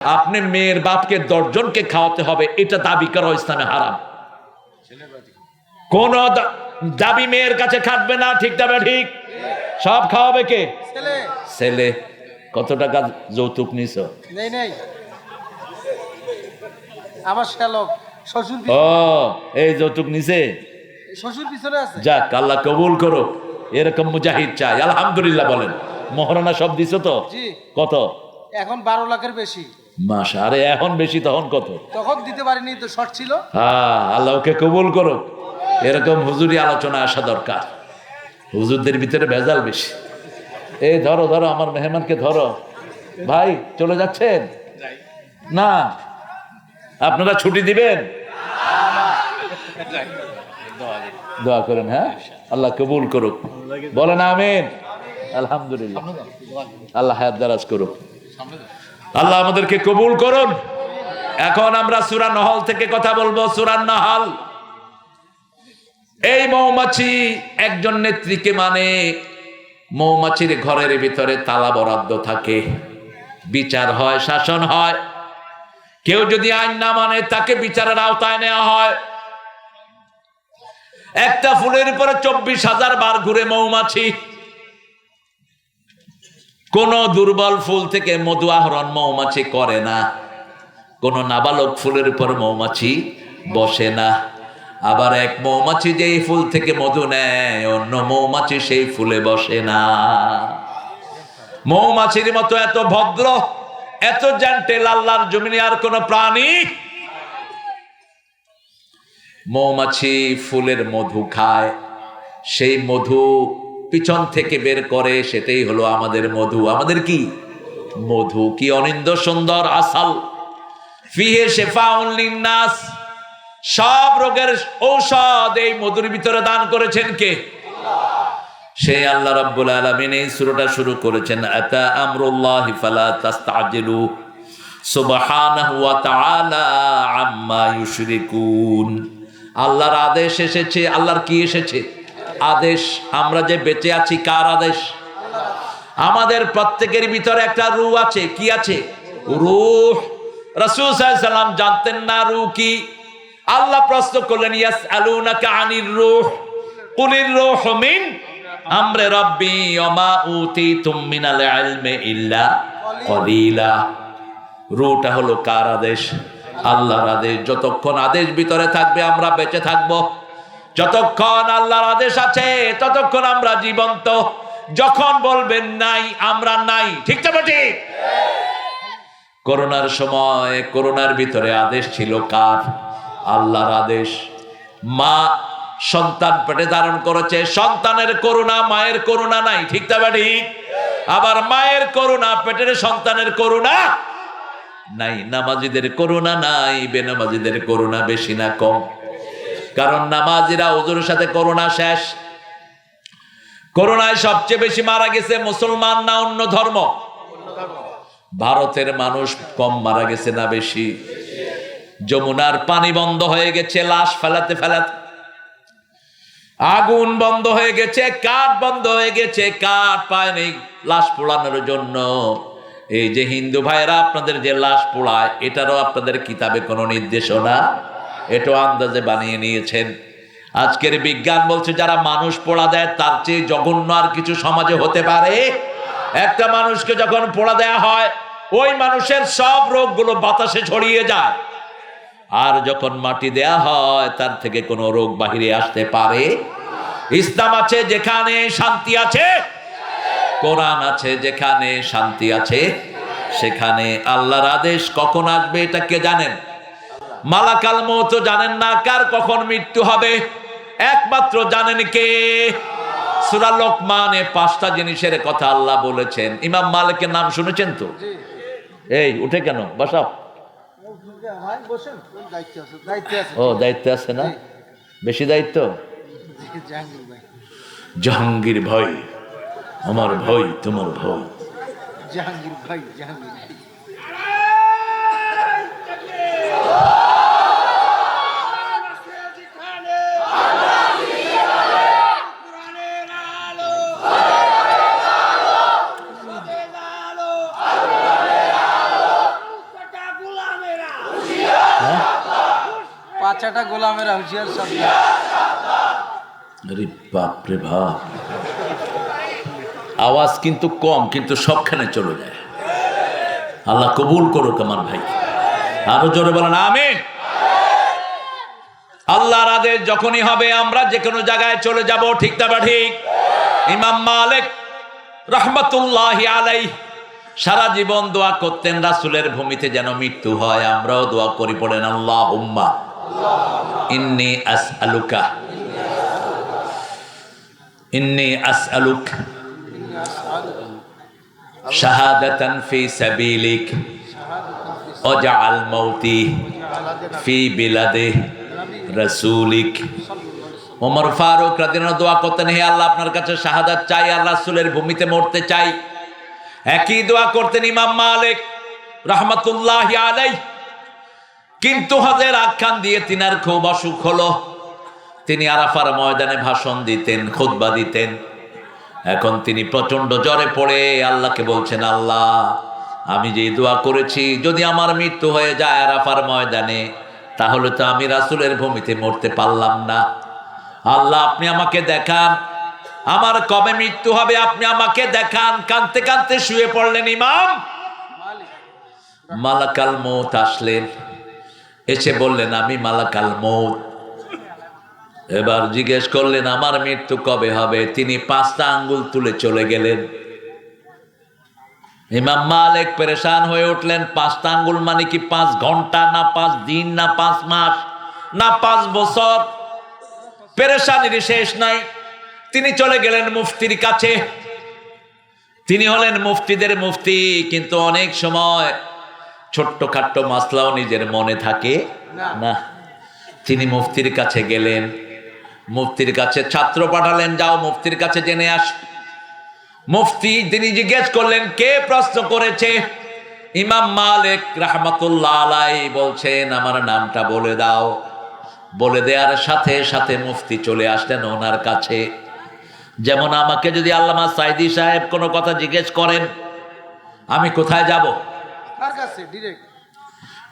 আপনি মেয়ের বাপকে দশজনকে খাওয়াতে হবে এটা দাবি করা ইসলামে হারাম। কোন দাবি মেয়ের কাছে খাটবে না ঠিক তবে ঠিক। সব খাওয়াবে কে? ছেলে। কত টাকা যৌতুক নিছ? নেই নেই। আমার শ্যালক শ্বশুর ও এই যৌতুক নিছে? শ্বশুর পিছনে আছে। যাক আল্লাহ কবুল করো এরকম মুজাহিদ চাই। আলহামদুলিল্লাহ বলেন। মহারানা সব দিছো তো? কত? এখন বারো লাখের বেশি। মাস আরে এখন বেশি তখন কত? তখন দিতে পারিনি তো শর্ট ছিল। হ্যাঁ আল্লাহ ওকে কবুল করো এরকম হুজুরি আলোচনা আসা দরকার। হুজুরদের ভিতরে ভেজাল বেশি। এই ধরো ধরো আমার মেহমানকে ধরো। ভাই চলে যাচ্ছেন? না। আপনারা ছুটি দিবেন? দোয়া করেন হ্যাঁ? আল্লাহ কবুল করুক। বলেন আমিন। আলহামদুলিল্লাহ। আল্লাহ হায়াত দারাজ করুক। আল্লাহ আমাদেরকে কবুল করুন। এখন আমরা সুরা নহল থেকে কথা বলব। সুরান নহল। এই মৌমাছি একজন নেত্রীকে মানে মৌমাছির ঘরের ভিতরে তালা বরাদ্দ থাকে। বিচার হয়, শাসন হয়। কেউ যদি আইন না মানে তাকে বিচারের আওতায় নেওয়া হয়। একটা ফুলের উপরে চব্বিশ হাজার বার ঘুরে মৌমাছি। কোন দুর্বল ফুল থেকে মধু আহরণ মৌমাছি করে না। কোন নাবালক ফুলের উপর মৌমাছি বসে না। আবার এক মৌমাছি যে এই ফুল থেকে মধু নেয়, অন্য মৌমাছি সেই ফুলে বসে না। মৌমাছির মতো এত ভদ্র, এত জ্যান্টেল আল্লাহর জমিনে আর কোন প্রাণী মৌমাছি ফুলের মধু খায়। সেই মধু পিছন থেকে বের করে, সেটাই হলো আমাদের মধু। আমাদের কি? মধু কি অনিন্দ সুন্দর আসাল? ফিহে শেফাউন নাস। সব রোগের ঔষধ এই মধুর ভিতরে দান করেছেন কে? সেই আল্লাহ রাব্বুল আলামিন এই সূরাটা শুরু করেছেন, আতা আমরুল্লাহ ফালা তাস্তাজিলু। আল্লাহর আদেশ এসেছে, আল্লাহর কি এসেছে? আদেশ, আমরা যে বেঁচে আছি কার আদেশ? আমাদের প্রত্যেকের ভিতরে একটা রু আছে, কি আছে? রূহ। রাসূল সাল্লাম জানতেন না রু কি। আল্লাহ প্রশ্ন করলেন ইয়াস আলুনাকা আনির রূহ। কুলির রূহ মিন আমরে রাব্বি ওমা উতিতুম মিনাল ইলমি ইল্লা কলিলা। রুটা হলো কার আদেশ? আল্লাহর আদেশ। যতক্ষণ আদেশ ভিতরে থাকবে, আমরা বেঁচে থাকব। যতক্ষণ আল্লাহর আদেশ আছে, ততক্ষণ আমরা জীবন্ত। যখন বলবেন নাই, আমরা নাই। ঠিক তো ঠিক করোনার সময়, করোনার ভিতরে আদেশ ছিল কার? আল্লাহর আদেশ। মা সন্তান পেটে ধারণ করেছে, সন্তানের করুণা মায়ের করুণা নাই। ঠিক তবে ঠিক আবার মায়ের করুণা পেটের সন্তানের করুণা নাই। নামাজিদের করুণা নাই, বেনামাজিদের করুণা বেশি না কম। কারণ নামাজিরা ওজুরের সাথে করোনা শেষ। করোনায় সবচেয়ে বেশি মারা গেছে মুসলমান না অন্য ধর্ম? ভারতের মানুষ কম মারা গেছে না বেশি? যমুনার পানি বন্ধ হয়ে গেছে, লাশ ফেলাতে ফেলাতে। আগুন বন্ধ হয়ে গেছে, কাঠ বন্ধ হয়ে গেছে, কাঠ পায় নেই লাশ পোড়ানোর জন্য। এই যে হিন্দু ভাইরা আপনাদের যে লাশ পোড়ায়, এটারও আপনাদের কিতাবে কোনো নির্দেশনা এটাও আন্দাজে বানিয়ে নিয়েছেন। আজকের বিজ্ঞান বলছে, যারা মানুষ পোড়া দেয়, তার চেয়ে জঘন্য আর কিছু সমাজে হতে পারে। একটা মানুষকে যখন পোড়া দেয়া হয়, ওই মানুষের সব রোগগুলো বাতাসে ছড়িয়ে যায়। আর যখন মাটি দেয়া হয়, তার থেকে কোনো রোগ বাহিরে আসতে পারে। ইসলাম আছে যেখানে শান্তি আছে, কোরআন আছে যেখানে শান্তি আছে, সেখানে আল্লাহর আদেশ কখন আসবে, এটা কে জানেন? মালাকাল মৌত জানেন না কার কখন মৃত্যু হবে? একমাত্র জানেন কে? সুরা লোকমানে পাঁচটা জিনিসের কথা আল্লাহ বলেছেন। ইমাম মালিকের নাম শুনেছেন তো? এই উঠে কেন? বসাও। ও দায়িত্ব আছে না? বেশি দায়িত্ব? জাহাঙ্গীর ভাই জাহাঙ্গীর ভাই আমার ভাই তোমার ভাই। জাহাঙ্গীর ভাই জাহাঙ্গীর বাচ্চাটা গোলামের হুঁশিয়ার শব্দ বাপরে বাপ। আওয়াজ কিন্তু কম, কিন্তু সবখানে চলে যায়। আল্লাহ কবুল করুক আমার ভাই। আরও জোরে বলেন, আমিন। আল্লাহর আদেশ যখনই হবে, আমরা যে কোনো জায়গায় চলে যাব, ঠিক না ঠিক? ইমাম মালিক রহমতুল্লাহ আলাই সারা জীবন দোয়া করতেন, রাসুলের ভূমিতে যেন মৃত্যু হয়, আমরাও দোয়া করি পড়েন আল্লাহ উম্মা ইন্নি আস আলুকা ইন্নি আস আলুক শাহাদাতান ফি সাবিলিক ওয়াজআল মাউতি ফি বিলাদে রাসূলিক ওমর ফারুক রাদিয়াল্লাহু দোয়া করতেন, হে আল্লাহ, আপনার কাছে শাহাদাত চাই, আর রাসূলের ভূমিতে মরতে চাই। একই দোয়া করতেন ইমাম মালিক রহমতুল্লাহ আলাই কিন্তু হজের আখ্যান দিয়ে তিনার খুব অসুখ হলো। তিনি আরাফার ময়দানে ভাষণ দিতেন, খুতবা দিতেন। এখন তিনি প্রচণ্ড জ্বরে পড়ে, আল্লাহকে বলছেন, আল্লাহ, আমি যে দোয়া করেছি, যদি আমার মৃত্যু হয়ে যায় আরাফার ময়দানে, তাহলে তো আমি রাসুলের ভূমিতে মরতে পারলাম না। আল্লাহ, আপনি আমাকে দেখান। আমার কবে মৃত্যু হবে আপনি আমাকে দেখান। কানতে কানতে শুয়ে পড়লেন ইমাম। মালাকাল মত আসলেন। এসে বললেন, আমি মালাকাল মৌত এবার জিজ্ঞেস করলেন, আমার মৃত্যু কবে হবে? তিনি পাঁচটা আঙ্গুল তুলে চলে গেলেন। ইমাম মালিক পেরেশান হয়ে উঠলেন। পাঁচটা আঙ্গুল মানে কি পাঁচ ঘণ্টা, না পাঁচ দিন, না পাঁচ মাস, না পাঁচ বছর? পেরেশানির শেষ নাই। তিনি চলে গেলেন মুফতির কাছে। তিনি হলেন মুফতিদের মুফতি, কিন্তু অনেক সময় ছোট্ট খাট্ট মাসলাও নিজের মনে থাকে? না। তিনি মুফতির কাছে গেলেন। মুফতির কাছে ছাত্র পাঠালেন যাও মুফতির কাছে জেনে আস। মুফতি তিনি জিজ্ঞেস করলেন কে প্রশ্ন করেছে? ইমাম মালিক রাহমাতুল্লাহ আলাই বলছেন আমার নামটা বলে দাও। বলে দেওয়ার সাথে সাথে মুফতি চলে আসলেন ওনার কাছে। যেমন আমাকে যদি আল্লামা সাইদি সাহেব কোনো কথা জিজ্ঞেস করেন আমি কোথায় যাব?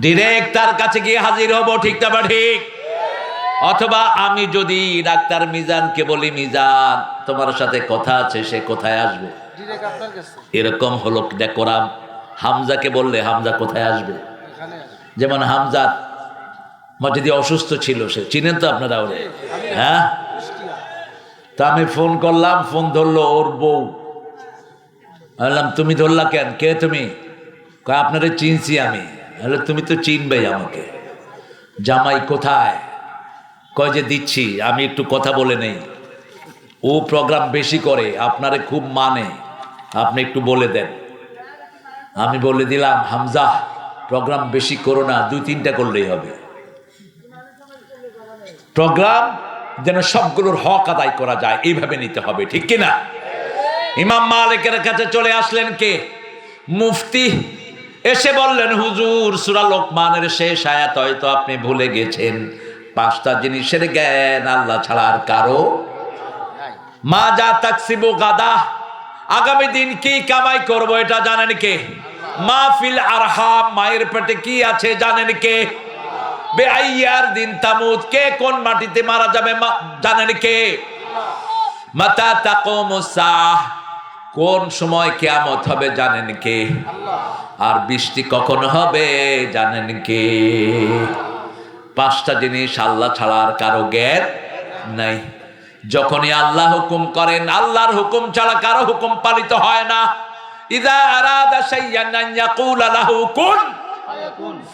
ডিরেক্ট তার কাছে গিয়ে হাজির হব ঠিক না ঠিক? অথবা আমি যদি ডাক্তার মিজানকে বলি মিজান তোমার সাথে কথা আছে সে কোথায় আসবে? এরকম হলো ডেকোরাম হামজাকে বললে হামজা কোথায় আসবে। যেমন হামজা যদি অসুস্থ ছিল সে চিনেন তো আপনারা ওরে? হ্যাঁ? তা আমি ফোন করলাম ফোন ধরলো ওর বউ। বললাম তুমি ধরলা কেন? কে তুমি? কয়, আপনারে চিনছি আমি। বলে তুমি তো চিনবে আমাকে। জামাই কোথায়? কয় যে, দিচ্ছি, আমি একটু কথা বলে নেই। ও প্রোগ্রাম বেশি করে, আপনারে খুব মানে। আপনি একটু বলে দেন। আমি বলে দিলাম, হামজা, প্রোগ্রাম বেশি করো না, দুই তিনটা করলেই হবে। প্রোগ্রাম যেন সবগুলোর হক আদায় করা যায়, এইভাবে নিতে হবে, ঠিক কিনা? ইমাম মালিকের কাছে চলে আসলেন কে? মুফতি এসে বললেন, হুজুর, সুরা লোকমানের শেষ আয়াত হয়তো আপনি ভুলে গেছেন। পাঁচটা জিনিসের জ্ঞান আল্লাহ ছাড়া আর কারও মা যা তাকসিবু গাদা, আগামী দিন কি কামাই করব এটা জানেন কে? মা ফিল আরহাম, মায়ের পেটে কি আছে জানেন কে? বেআইয়ার দিন তামুদ, কে কোন মাটিতে মারা যাবে জানেন কে? মাতা তাকমুসাহ কোন সময় কেয়ামত হবে জানেন কে? আর বৃষ্টি কখন হবে জানেন কে? পাঁচটা জিনিস আল্লাহ ছাড়া আর কারও জ্ঞান নাই। যখনই আল্লাহ হুকুম করেন আল্লাহর হুকুম ছাড়া কারও হুকুম পালিত হয় না। ইদা আরাদা শাইয়ান ইয়াকুলা লাহু কুন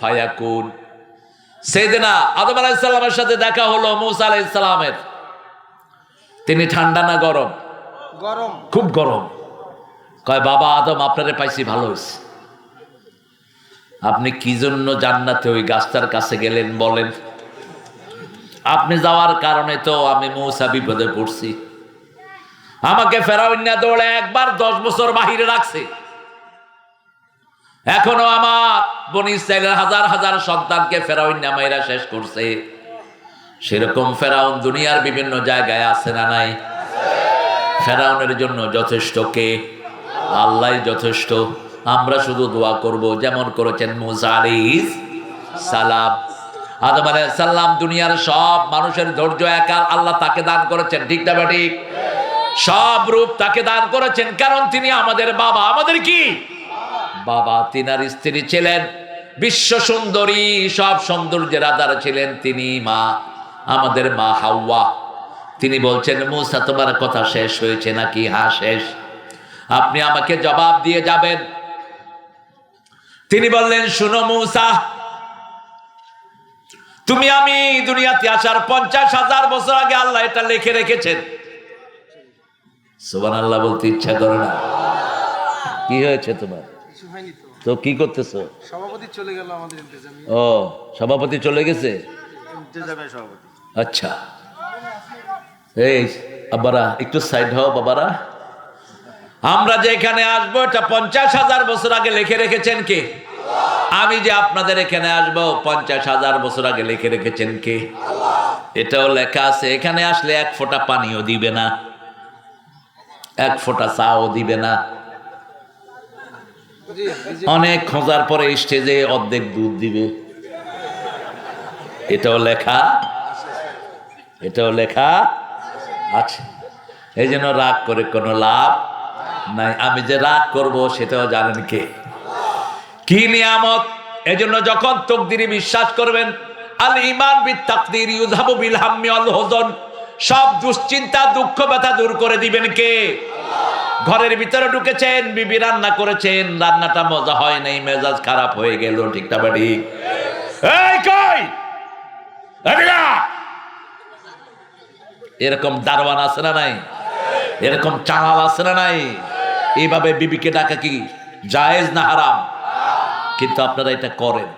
ফায়াকুন। সেদিনা আদম আলাইসাল্লামের সাথে দেখা হলো মুসা আলাইসাল্লামের তিনি ঠান্ডা না গরম? গরম। খুব গরম। কয়, বাবা আদম, আপনারে পাইছি, ভালো হয়েছে আপনি কি জন্য জান্নাতে ওই গাছটার কাছে গেলেন বলেন? আপনি যাওয়ার কারণে তো আমি মৌসা বিপদে পড়ছি। আমাকে ফেরাউন্না দৌড়ে একবার দশ বছর বাহিরে রাখছে। এখনও আমার বনি ইসরায়েলের হাজার হাজার সন্তানকে ফেরাউন্না মাইরা শেষ করছে। সেরকম ফেরাউন দুনিয়ার বিভিন্ন জায়গায় আছে না নাই? ফেরাউনের জন্য যথেষ্ট কে? আল্লাহ যথেষ্ট। আমরা শুধু দোয়া করব, যেমন করেছেন আলাইহিস সালাম। আদম আলাই সাল্লাম দুনিয়ার সব মানুষের ধৈর্য একা আল্লাহ তাকে দান করেছেন, ঠিক না বেটি সব রূপ তাকে দান করেছেন, কারণ তিনি আমাদের বাবা। আমাদের কি? বাবা, তিনার স্ত্রী ছিলেন, বিশ্ব সুন্দরী, সব সৌন্দর্যের আধার ছিলেন তিনি, মা। আমাদের মা হাওয়া। তিনি বলছেন, মুসা, তোমার কথা শেষ হয়েছে নাকি? হা শেষ। আপনি আমাকে জবাব দিয়ে যাবেন। তিনি বললেন শুনো মুসা তুমি আমি দুনিয়াতে আসার পঞ্চাশ হাজার বছর আগে আল্লাহ এটা লিখে রেখেছেন। সুবান আল্লাহ বলতে ইচ্ছা করে না। কি হয়েছে তোমার? তো। কি করতেছো? সভাপতি চলে গেল আমাদের ও সভাপতি চলে গেছে? আচ্ছা। এই আবারা একটু সাইড হও বাবারা। আমরা যে এখানে আসব, এটা পঞ্চাশ হাজার বছর আগে লিখে রেখেছেন কে? আমি যে আপনাদের এখানে আসব, পঞ্চাশ হাজার বছর আগে লিখে রেখেছেন কে? এটাও লেখা আছে, এখানে আসলে এক ফোঁটা পানিও দিবে না। এক ফোঁটা চাও দিবে না। অনেক খোঁজার পরে স্টেজে অর্ধেক দুধ দিবে। এটাও লেখা এটাও লেখা আছে। এই জন্য রাগ করে কোনো লাভ নাই, আমি যে রাগ করব সেটাও জানেন কে? কি নিয়ামত? এজন্য যখন তকদিরি বিশ্বাস করবেন, আল ইমান বিত তাকদির ইউযহাবু বিল হাম্মি ওয়াল হুজন, সব দুশ্চিন্তা, দুঃখ, ব্যথা দূর করে দিবেন কে? ঘরের ভিতরে ঢুকেছেন, বিবি রান্না করেছেন, রান্নাটা মজা হয় নাই, মেজাজ খারাপ হয়ে গেল ঠিকটা বাড়ি এই কই? এরকম দারোয়ান আছে না নাই? এরকম চালাল আছে না নাই? এইভাবে বিবিকে ডাকা কি জায়েজ না হারাম? কিন্তু আপনারা এটা করেন।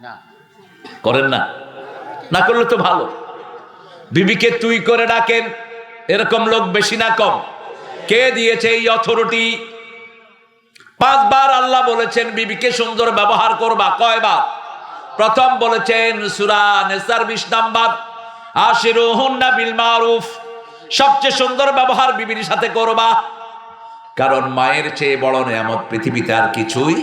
না। করেন না? না করলে তো ভালো। বিবিকে তুই করে ডাকেন এরকম লোক বেশি না কম। কে দিয়েছে এই অথরিটি পাঁচবার আল্লাহ বলেছেন বিবিকে সুন্দর ব্যবহার করবা। কয়বার? প্রথম বলেছেন সুরা নেসার বিশ নাম্বার আশিরুহুন্না বিল মারুফ। সবচেয়ে সুন্দর ব্যবহার বিবির সাথে করবা। কারণ মায়ের চেয়ে বড় নেয়ামত পৃথিবীতে আর কিছুই